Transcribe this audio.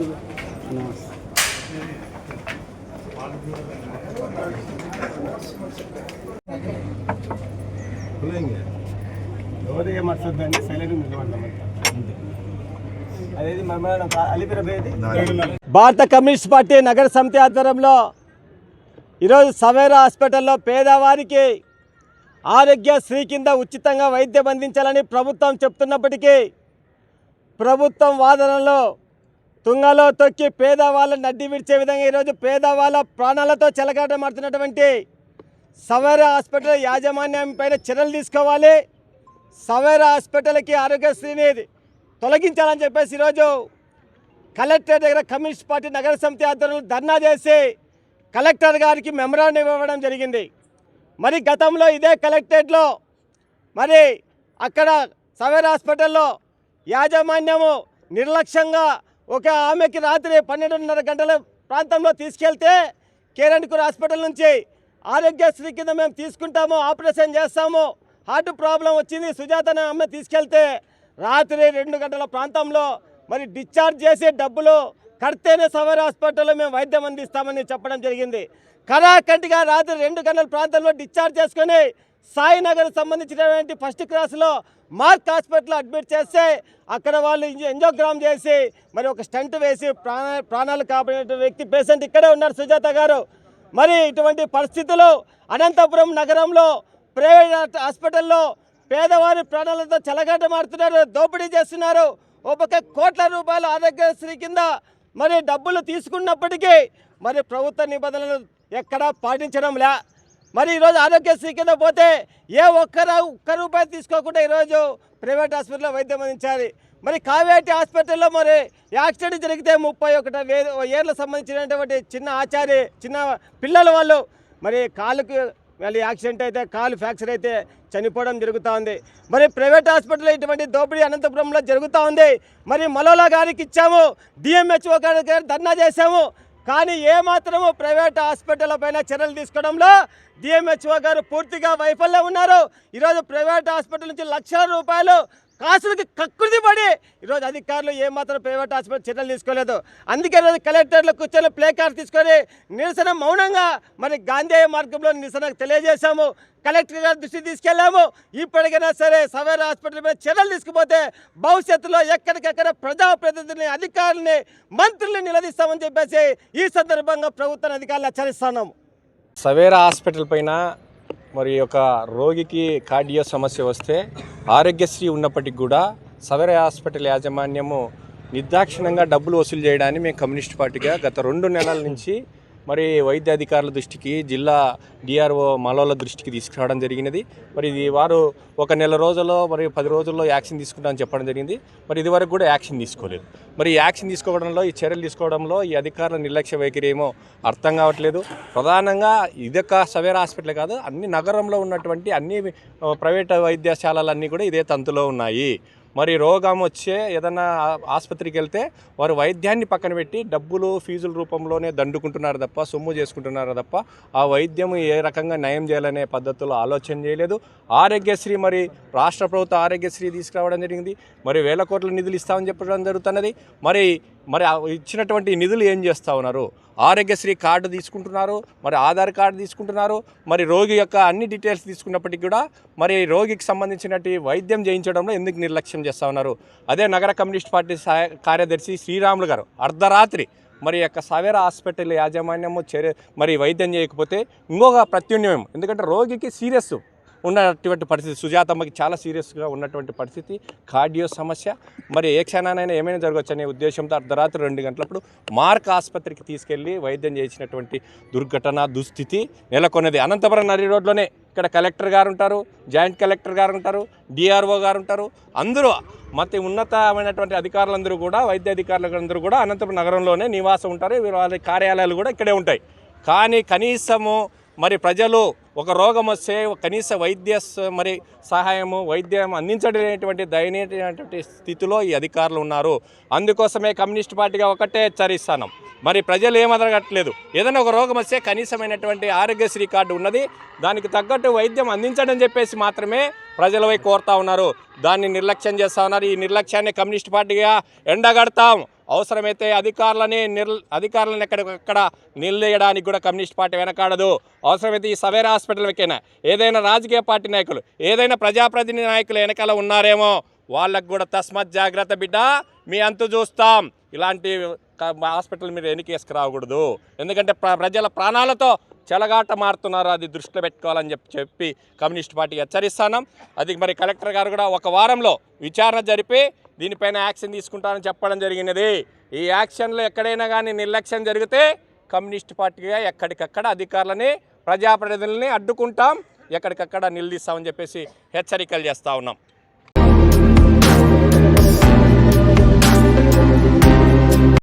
ఎవరు సైలెంట్ భారత communist party నగర సమితి ఆధ్వర్యంలో ఈరోజు సవేరా హాస్పిటల్లో పేదవారికి ఆరోగ్యశ్రీ కింద ఉచితంగా వైద్యం అందించాలని ప్రభుత్వం చెప్తున్నప్పటికీ ప్రభుత్వం వాదనలో తుంగలో తొక్కి పేదవాళ్ళని నడ్డి విడిచే విధంగా ఈరోజు పేదవాళ్ళ ప్రాణాలతో చెలగాటమాడుతున్నటువంటి సవేరా హాస్పిటల్ యాజమాన్యం పైన చర్యలు తీసుకోవాలి. సవేరా హాస్పిటల్కి ఆరోగ్యశ్రీని తొలగించాలని చెప్పేసి ఈరోజు కలెక్టర్ దగ్గర కమ్యూనిస్ట్ పార్టీ నగర సమితి ఆధ్వర్యంలో ధర్నా చేసి కలెక్టర్ గారికి మెమరాండం ఇవ్వడం జరిగింది. మరి గతంలో ఇదే కలెక్టరేట్లో మరి అక్కడ సవేర్ హాస్పిటల్లో యాజమాన్యము నిర్లక్ష్యంగా ఒక ఆమెకి రాత్రి పన్నెండున్నర గంటల ప్రాంతంలో తీసుకెళ్తే కేరణ్కూర్ హాస్పిటల్ నుంచి ఆరోగ్యశ్రీ కింద మేము తీసుకుంటాము ఆపరేషన్ చేస్తాము. హార్ట్ ప్రాబ్లం వచ్చింది సుజాత ఆమె తీసుకెళ్తే రాత్రి రెండు గంటల ప్రాంతంలో మరి డిశ్చార్జ్ చేసే డబ్బులు కడితేనే సవర్ హాస్పిటల్లో మేము వైద్యం అందిస్తామని చెప్పడం జరిగింది. కరాకంటిగా రాత్రి రెండు గంటల ప్రాంతంలో డిశ్చార్జ్ చేసుకొని సాయినగర్ సంబంధించినటువంటి ఫస్ట్ క్లాస్లో మార్క్ హాస్పిటల్లో అడ్మిట్ చేస్తే అక్కడ వాళ్ళు ఎంజోగ్రామ్ చేసి మరి ఒక స్టంట్ వేసి ప్రాణ ప్రాణాలు కాపాడిన వ్యక్తి పేషెంట్ ఇక్కడే ఉన్నారు సుజాత గారు. మరి ఇటువంటి పరిస్థితులు అనంతపురం నగరంలో ప్రైవేట్ హాస్పిటల్లో పేదవారి ప్రాణాలతో చెలగాటమాడుతున్నారు దోపిడీ చేస్తున్నారు. ఒక కోట్ల రూపాయల ఆరోగ్యశ్రీ కింద మరి డబ్బులు తీసుకున్నప్పటికీ మరి ప్రభుత్వ నిబంధనలు ఎక్కడా పాటించడం లే. మరి ఈరోజు ఆరోగ్యశ్రీ కింద పోతే ఏ ఒక్కరు ఒక్క రూపాయి తీసుకోకుండా ఈరోజు ప్రైవేట్ హాస్పిటల్లో వైద్యం అందించాలి. మరి కావేటి హాస్పిటల్లో మరి యాక్సిడెంట్ జరిగితే ముప్పై ఒకటి ఏళ్ళకు సంబంధించినటువంటి చిన్న ఆచారి చిన్న పిల్లల వాళ్ళు మరి కాలుకు వాళ్ళు యాక్సిడెంట్ అయితే కాలు ఫ్రాక్చర్ అయితే చనిపోవడం జరుగుతూ ఉంది. మరి ప్రైవేట్ హాస్పిటల్లో ఇటువంటి దోపిడీ అనంతపురంలో జరుగుతూ ఉంది. మరి మలోలా గారికి ఇచ్చాము డిఎంహెచ్ఓ గారి ధర్నా చేశాము. కానీ ఏమాత్రము ప్రైవేట్ హాస్పిటల్ పైన చర్యలు తీసుకోవడంలో డిఎంహెచ్ఓ గారు పూర్తిగా వైఫల్యం ఉన్నారు. ఈరోజు ప్రైవేట్ హాస్పిటల్ నుంచి లక్షల రూపాయలు కాసులకి కక్కుర్తి పడి ఈరోజు అధికారులు ఏమాత్రం ప్రైవేట్ హాస్పిటల్ చర్యలు తీసుకోలేదు. అందుకే ఈరోజు కలెక్టర్లు కూర్చొని ప్లే కార్డ్ తీసుకొని నిరసన మౌనంగా మరి గాంధీ మార్గంలో నిరసన తెలియజేశాము. కలెక్టర్ గారి దృష్టి తీసుకెళ్ళాము. ఇప్పటికైనా సరే సవేర్ హాస్పిటల్ మీద చర్యలు తీసుకుపోతే భవిష్యత్తులో ఎక్కడికెక్కడ ప్రజాప్రతినిధుల్ని అధికారుల్ని మంత్రుల్ని నిలదీస్తామని చెప్పేసి ఈ సందర్భంగా ప్రభుత్వాన్ని అధికారులు హెచ్చరిస్తున్నాము. సవేరా హాస్పిటల్ పైన మరి ఒక రోగికి కార్డియో సమస్య వస్తే ఆరోగ్యశ్రీ ఉన్నప్పటికి కూడా సవేరా హాస్పిటల్ యాజమాన్యము నిర్దాక్షిణంగా డబ్బులు వసూలు చేయడాన్ని మేము కమ్యూనిస్ట్ పార్టీగా గత రెండు నెలల నుంచి మరి వైద్య అధికారుల దృష్టికి జిల్లా డిఆర్ఓ మలోల దృష్టికి తీసుకురావడం జరిగినది. మరి ఇది వారు ఒక నెల రోజుల్లో మరి పది రోజుల్లో యాక్షన్ తీసుకుంటామని చెప్పడం జరిగింది. మరి ఇది వరకు కూడా యాక్షన్ తీసుకోలేదు. మరి యాక్షన్ తీసుకోవడంలో ఈ చర్యలు తీసుకోవడంలో ఈ అధికారుల నిర్లక్ష్య వైఖరి ఏమో అర్థం కావట్లేదు. ప్రధానంగా ఇదొక సవేర్ హాస్పిటల్ కాదు అన్ని నగరంలో ఉన్నటువంటి అన్ని ప్రైవేట్ వైద్యశాలలన్నీ కూడా ఇదే తంతులో ఉన్నాయి. మరి రోగం వచ్చే ఏదన్నా ఆసుపత్రికి వెళ్తే వారు వైద్యాన్ని పక్కన పెట్టి డబ్బులు ఫీజుల రూపంలోనే దండుకుంటున్నారు తప్ప సొమ్ము చేసుకుంటున్నారు తప్ప ఆ వైద్యం ఏ రకంగా నయం చేయాలనే పద్ధతులు ఆలోచన చేయలేదు. ఆరోగ్యశ్రీ మరి రాష్ట్ర ప్రభుత్వ ఆరోగ్యశ్రీ తీసుకురావడం జరిగింది. మరి వేల కోట్ల నిధులు ఇస్తామని చెప్పడం జరుగుతున్నది. మరి మరి ఇచ్చినటువంటి నిధులు ఏం చేస్తూ ఉన్నారు? ఆరోగ్యశ్రీ కార్డు తీసుకుంటున్నారు మరి ఆధార్ కార్డు తీసుకుంటున్నారు మరి రోగి యొక్క అన్ని డీటెయిల్స్ తీసుకున్నప్పటికీ కూడా మరి రోగికి సంబంధించినటువంటి వైద్యం చేయించడంలో ఎందుకు నిర్లక్ష్యం చేస్తూ ఉన్నారు? అదే నగర కమ్యూనిస్ట్ పార్టీ కార్యదర్శి శ్రీరాములు గారు అర్ధరాత్రి మరి యొక్క సవేర హాస్పిటల్ యాజమాన్యము చర్య మరి వైద్యం చేయకపోతే ఇంకొక ప్రత్యున్యం ఎందుకంటే రోగికి సీరియస్ ఉన్నటువంటి పరిస్థితి. సుజాతమ్మకి చాలా సీరియస్గా ఉన్నటువంటి పరిస్థితి. కార్డియో సమస్య. మరి ఏ క్షణానైనా ఏమైనా జరగవచ్చు అనే ఉద్దేశంతో అర్ధరాత్రి రెండు గంటలప్పుడు మార్క్ ఆసుపత్రికి తీసుకెళ్ళి వైద్యం చేసినటువంటి దుర్ఘటన దుస్థితి నెలకొన్నది. అనంతపురం నది రోడ్లోనే ఇక్కడ కలెక్టర్ గారు ఉంటారు జాయింట్ కలెక్టర్ గారు ఉంటారు డిఆర్ఓ గారు ఉంటారు అందరూ మత ఉన్నతమైనటువంటి అధికారులందరూ కూడా వైద్య అధికారులందరూ కూడా అనంతపురం నగరంలోనే నివాసం ఉంటారు. వీరి వాళ్ళ కార్యాలయాలు కూడా ఇక్కడే ఉంటాయి. కానీ కనీసము మరి ప్రజలు ఒక రోగం వస్తే కనీస వైద్య స- మరి సహాయము వైద్యం అందించలేనటువంటి దయనీయమైనటువంటి స్థితిలో ఈ అధికారులు ఉన్నారు. అందుకోసమే కమ్యూనిస్ట్ పార్టీగా ఒకటే హెచ్చరిస్తాను. మరి ప్రజలు ఏమదగట్లేదు ఏదైనా ఒక రోగం వస్తే కనీసమైనటువంటి ఆరోగ్యశ్రీ కార్డు ఉన్నది దానికి తగ్గట్టు వైద్యం అందించడం చెప్పేసి మాత్రమే ప్రజలపై కోరుతా ఉన్నారు. దాన్ని నిర్లక్ష్యం చేస్తా ఉన్నారు. ఈ నిర్లక్ష్యాన్ని కమ్యూనిస్ట్ పార్టీగా ఎండగడతాం. అవసరమైతే అధికారులని నిర్ అధికారులను ఎక్కడికక్కడ నిలదీయడానికి కూడా కమ్యూనిస్ట్ పార్టీ వెనకాడదు. అవసరమైతే ఈ సవేరా హాస్పిటల్ వెక్కైనా ఏదైనా రాజకీయ పార్టీ నాయకులు ఏదైనా ప్రజాప్రతినిధి నాయకులు వెనకాల ఉన్నారేమో వాళ్ళకు కూడా తస్మత్ జాగ్రత్త బిడ్డ మీ అంతు చూస్తాం. ఇలాంటి హాస్పిటల్ మీరు ఎన్నిక వేసుకురాకూడదు ఎందుకంటే ప్ర- ప్రజల ప్రాణాలతో చెలగాట మారుతున్నారు. అది దృష్టిలో పెట్టుకోవాలని చెప్పి చెప్పి కమ్యూనిస్ట్ పార్టీ హెచ్చరిస్తాను. అది మరి కలెక్టర్ గారు కూడా ఒక వారంలో విచారణ జరిపి దీనిపైన యాక్షన్ తీసుకుంటానని చెప్పడం జరిగినది. ఈ యాక్షన్లో ఎక్కడైనా కానీ నిర్లక్ష్యం జరిగితే కమ్యూనిస్ట్ పార్టీగా ఎక్కడికక్కడ అధికారులని ప్రజాప్రతినిధులని అడ్డుకుంటాం. ఎక్కడికక్కడ నిలదీస్తామని చెప్పేసి హెచ్చరికలు చేస్తూ ఉన్నాం.